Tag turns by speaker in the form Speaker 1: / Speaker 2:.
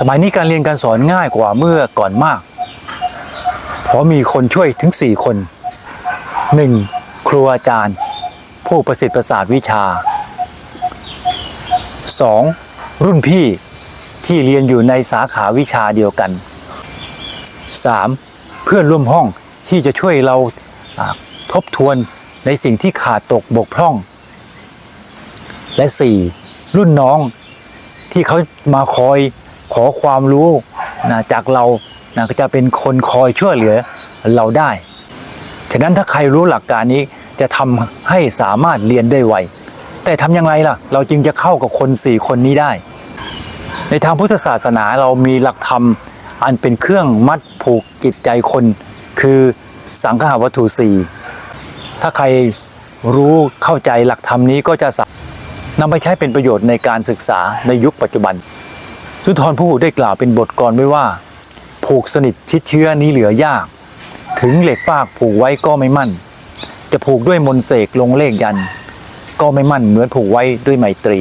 Speaker 1: สมัยนี้การเรียนการสอนง่ายกว่าเมื่อก่อนมาก เพราะมีคนช่วยถึง 4 คน 1. ครูอาจารย์ ผู้ประสิทธิ์ประสาทวิชา 2. รุ่นพี่ที่เรียนอยู่ในสาขาวิชาเดียวกัน 3. เพื่อนร่วมห้องที่จะช่วยเราทบทวนในสิ่งที่ขาดตกบกพร่อง และ 4. รุ่นน้องที่เขามาคอย ขอความรู้นะจากเรานะก็จะเป็นคนคอยช่วยเหลือเราได้ ฉะนั้นถ้าใครรู้หลักการนี้จะทำให้สามารถเรียนได้ไว แต่ทำย่างไรล่ะ เราจึงจะเข้ากับคนสี่คนนี้ได้ ในทางพุทธศาสนาเรามีหลักธรรมอันเป็นเครื่องมัดผูกจิตใจคน คือสังฆาวัตถุสี่ถ้าใครรู้เข้าใจหลักธรรมนี้ก็จะนำไปใช้เป็นประโยชน์ในการศึกษาในยุคปัจจุบัน สุนทรภู่ได้กล่าวเป็นบทกลอนไว้ว่า ผูกสนิทชิดเชื้อนี้เหลือยาก ถึงเหล็กฟากผูกไว้ก็ไม่มั่น จะผูกด้วยมนเสกลงเลขยัน ก็ไม่มั่นเหมือนผูกไว้ด้วยไมตรี